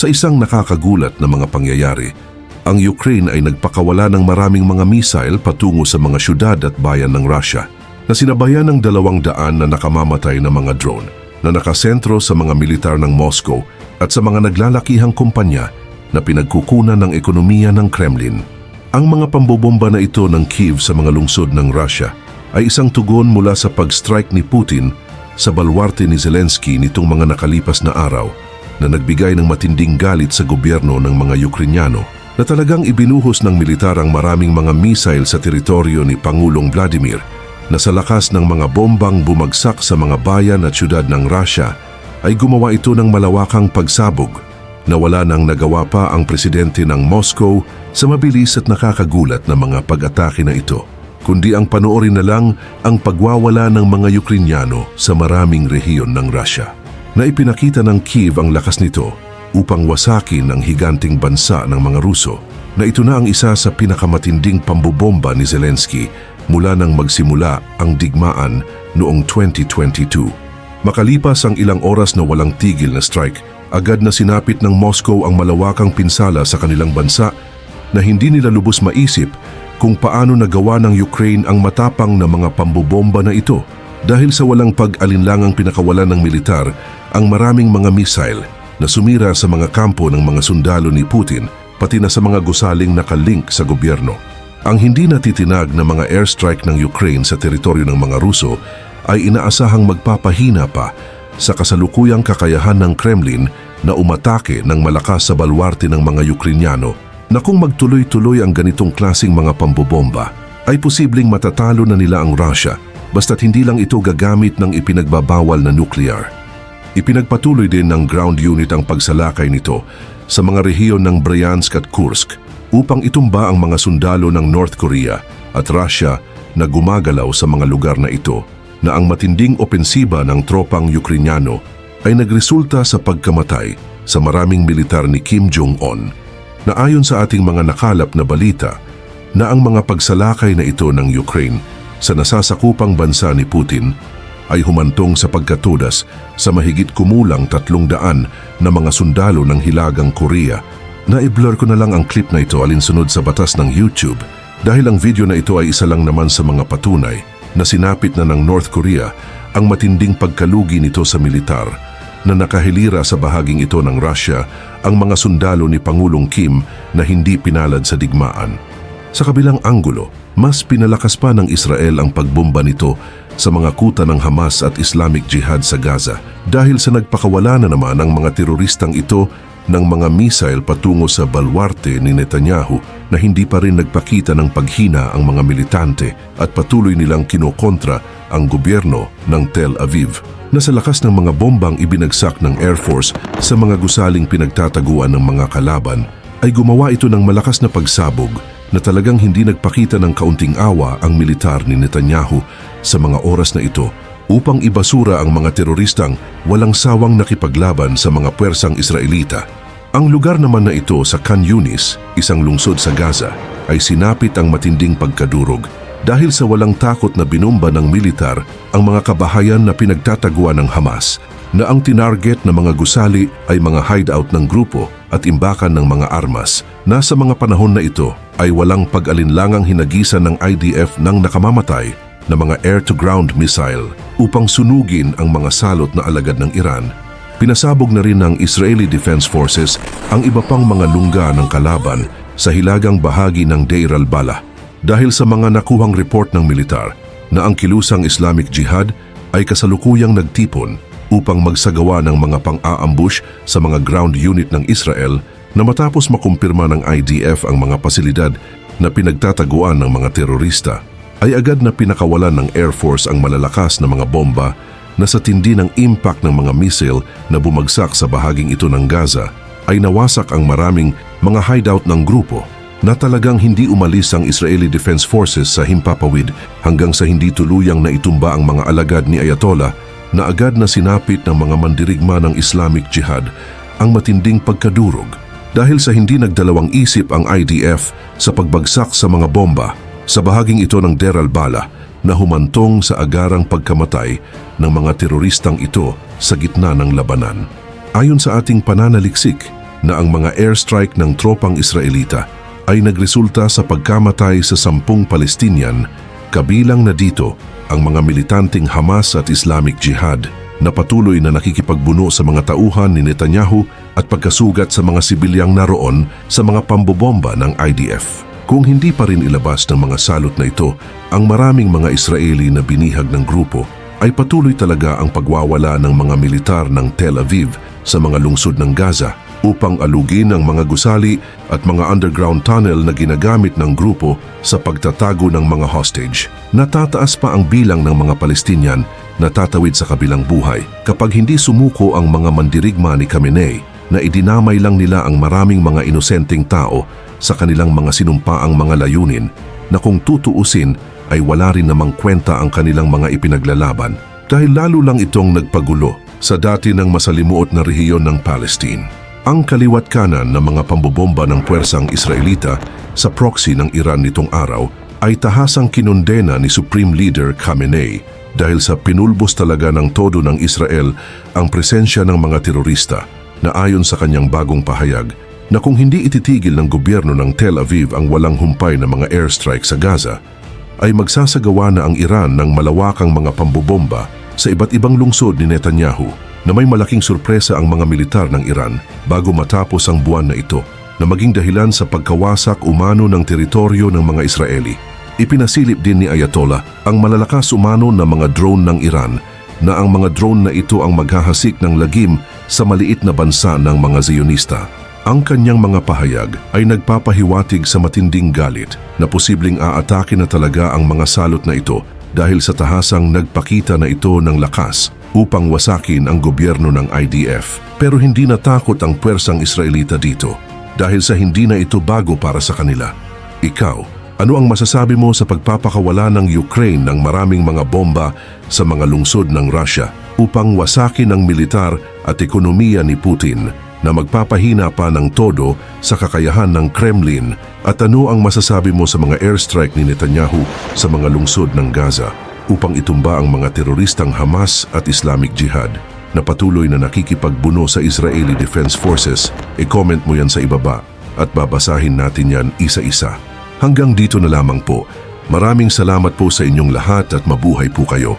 Sa isang nakakagulat na mga pangyayari, ang Ukraine ay nagpakawala ng maraming mga missile patungo sa mga syudad at bayan ng Russia na sinabayan ng dalawang daan na nakamamatay na mga drone na nakasentro sa mga militar ng Moscow at sa mga naglalakihang kumpanya na pinagkukunan ng ekonomiya ng Kremlin. Ang mga pambobomba na ito ng Kiev sa mga lungsod ng Russia ay isang tugon mula sa pag-strike ni Putin sa balwarte ni Zelensky nitong mga nakalipas na araw na nagbigay ng matinding galit sa gobyerno ng mga Ukrainyano na talagang ibinuhos ng militar ang maraming mga missile sa teritoryo ni Pangulong Vladimir na sa lakas ng mga bombang bumagsak sa mga bayan at syudad ng Russia ay gumawa ito ng malawakang pagsabog na wala nang nagawa pa ang presidente ng Moscow sa mabilis at nakakagulat na mga pag-atake na ito, kundi ang panoorin na lang ang pagwawala ng mga Ukrainyano sa maraming rehiyon ng Russia. Na ipinakita ng Kiev ang lakas nito upang wasakin ang higanting bansa ng mga Ruso na ito na ang isa sa pinakamatinding pambobomba ni Zelensky mula nang magsimula ang digmaan noong 2022. Makalipas ang ilang oras na walang tigil na strike, agad na sinapit ng Moscow ang malawakang pinsala sa kanilang bansa na hindi nila lubos maisip kung paano nagawa ng Ukraine ang matapang na mga pambobomba na ito dahil sa walang pag-alinlangang pinakawalan ng militar ang maraming mga missile na sumira sa mga kampo ng mga sundalo ni Putin pati na sa mga gusaling nakalink sa gobyerno. Ang hindi natitinag na mga airstrike ng Ukraine sa teritoryo ng mga Ruso ay inaasahang magpapahina pa sa kasalukuyang kakayahan ng Kremlin na umatake ng malakas sa balwarte ng mga Ukrainyano na kung magtuloy-tuloy ang ganitong klasing mga pambobomba, ay posibleng matatalo na nila ang Russia basta't hindi lang ito gagamit ng ipinagbabawal na nuclear. Ipinagpatuloy din ng ground unit ang pagsalakay nito sa mga rehiyon ng Bryansk at Kursk upang itumba ang mga sundalo ng North Korea at Russia na gumagalaw sa mga lugar na ito na ang matinding opensiba ng tropang Ukrainyano ay nagresulta sa pagkamatay sa maraming militar ni Kim Jong-un na ayon sa ating mga nakalap na balita na ang mga pagsalakay na ito ng Ukraine sa nasasakupang bansa ni Putin ay humantong sa pagkatudas sa mahigit kumulang tatlong daan na mga sundalo ng Hilagang Korea. Na-blur ko na lang ang clip na ito alinsunod sa batas ng YouTube dahil ang video na ito ay isa lang naman sa mga patunay na sinapit na ng North Korea ang matinding pagkalugi nito sa militar na nakahilira sa bahaging ito ng Russia ang mga sundalo ni Pangulong Kim na hindi pinalad sa digmaan. Sa kabilang anggulo, mas pinalakas pa ng Israel ang pagbomba nito sa mga kuta ng Hamas at Islamic Jihad sa Gaza dahil sa nagpakawala na naman ang mga teroristang ito ng mga missile patungo sa balwarte ni Netanyahu na hindi pa rin nagpakita ng paghina ang mga militante at patuloy nilang kinokontra ang gobyerno ng Tel Aviv na sa lakas ng mga bombang ibinagsak ng Air Force sa mga gusaling pinagtataguan ng mga kalaban ay gumawa ito ng malakas na pagsabog na talagang hindi nagpakita ng kaunting awa ang militar ni Netanyahu sa mga oras na ito upang ibasura ang mga teroristang walang sawang nakipaglaban sa mga puwersang Israelita. Ang lugar naman na ito sa Khan Yunis, isang lungsod sa Gaza, ay sinapit ang matinding pagkadurog dahil sa walang takot na binomba ng militar ang mga kabahayan na pinagtataguan ng Hamas na ang tinarget na mga gusali ay mga hideout ng grupo at imbakan ng mga armas. Nasa mga panahon na ito ay walang pag-alinlangang hinagisan ng IDF ng nakamamatay na mga air-to-ground missile upang sunugin ang mga salot na alagad ng Iran. Pinasabog na rin ng Israeli Defense Forces ang iba pang mga lungga ng kalaban sa hilagang bahagi ng Deir al-Balah dahil sa mga nakuhang report ng militar na ang kilusang Islamic Jihad ay kasalukuyang nagtipon upang magsagawa ng mga pang-aambush sa mga ground unit ng Israel na matapos makumpirma ng IDF ang mga pasilidad na pinagtataguan ng mga terorista ay agad na pinakawalan ng Air Force ang malalakas na mga bomba na sa tindi ng impact ng mga missile na bumagsak sa bahaging ito ng Gaza ay nawasak ang maraming mga hideout ng grupo na talagang hindi umalis ang Israeli Defense Forces sa himpapawid hanggang sa hindi tuluyang naitumba ang mga alagad ni Ayatollah na agad na sinapit ng mga mandirigma ng Islamic Jihad ang matinding pagkadurog dahil sa hindi nagdalawang isip ang IDF sa pagbagsak sa mga bomba sa bahaging ito ng Deir al-Bala na humantong sa agarang pagkamatay ng mga teroristang ito sa gitna ng labanan. Ayon sa ating pananaliksik, na ang mga airstrike ng tropang Israelita ay nagresulta sa pagkamatay sa sampung Palestinian, kabilang na dito ang mga militanteng Hamas at Islamic Jihad na patuloy na nakikipagbuno sa mga tauhan ni Netanyahu at pagkasugat sa mga sibilyang naroon sa mga pambobomba ng IDF. Kung hindi pa rin ilabas ng mga salot na ito, ang maraming mga Israeli na binihag ng grupo ay patuloy talaga ang pagwawala ng mga militar ng Tel Aviv sa mga lungsod ng Gaza upang alugin ang mga gusali at mga underground tunnel na ginagamit ng grupo sa pagtatago ng mga hostage. Natataas pa ang bilang ng mga Palestinian na tatawid sa kabilang buhay kapag hindi sumuko ang mga mandirigma ni Khamenei na idinamay lang nila ang maraming mga inosenteng tao sa kanilang mga sinumpaang mga layunin na kung tutuusin ay wala rin namang kwenta ang kanilang mga ipinaglalaban dahil lalo lang itong nagpagulo sa dati ng masalimuot na rehiyon ng Palestine. Ang kaliwat kanan ng mga pambobomba ng puwersang Israelita sa proxy ng Iran nitong araw ay tahasang kinondena ni Supreme Leader Khamenei dahil sa pinulbos talaga ng todo ng Israel ang presensya ng mga terorista na ayon sa kanyang bagong pahayag na kung hindi ititigil ng gobyerno ng Tel Aviv ang walang humpay na mga airstrike sa Gaza, ay magsasagawa na ang Iran ng malawakang mga pambobomba sa iba't ibang lungsod ni Netanyahu na may malaking sorpresa ang mga militar ng Iran bago matapos ang buwan na ito na maging dahilan sa pagkawasak umano ng teritoryo ng mga Israeli. Ipinasilip din ni Ayatollah ang malalakas umano na mga drone ng Iran na ang mga drone na ito ang maghahasik ng lagim sa maliit na bansa ng mga Zionista. Ang kanyang mga pahayag ay nagpapahiwatig sa matinding galit na posibleng aatake na talaga ang mga salot na ito dahil sa tahasang nagpakita na ito ng lakas upang wasakin ang gobyerno ng IDF. Pero hindi natakot ang puwersang Israelita dito dahil sa hindi na ito bago para sa kanila. Ikaw, ano ang masasabi mo sa pagpapakawala ng Ukraine ng maraming mga bomba sa mga lungsod ng Russia upang wasakin ang militar at ekonomiya ni Putin na magpapahina pa ng todo sa kakayahan ng Kremlin at ano ang masasabi mo sa mga airstrike ni Netanyahu sa mga lungsod ng Gaza upang itumba ang mga teroristang Hamas at Islamic Jihad na patuloy na nakikipagbuno sa Israeli Defense Forces, e-comment mo yan sa ibaba at babasahin natin yan isa-isa. Hanggang dito na lamang po. Maraming salamat po sa inyong lahat at mabuhay po kayo.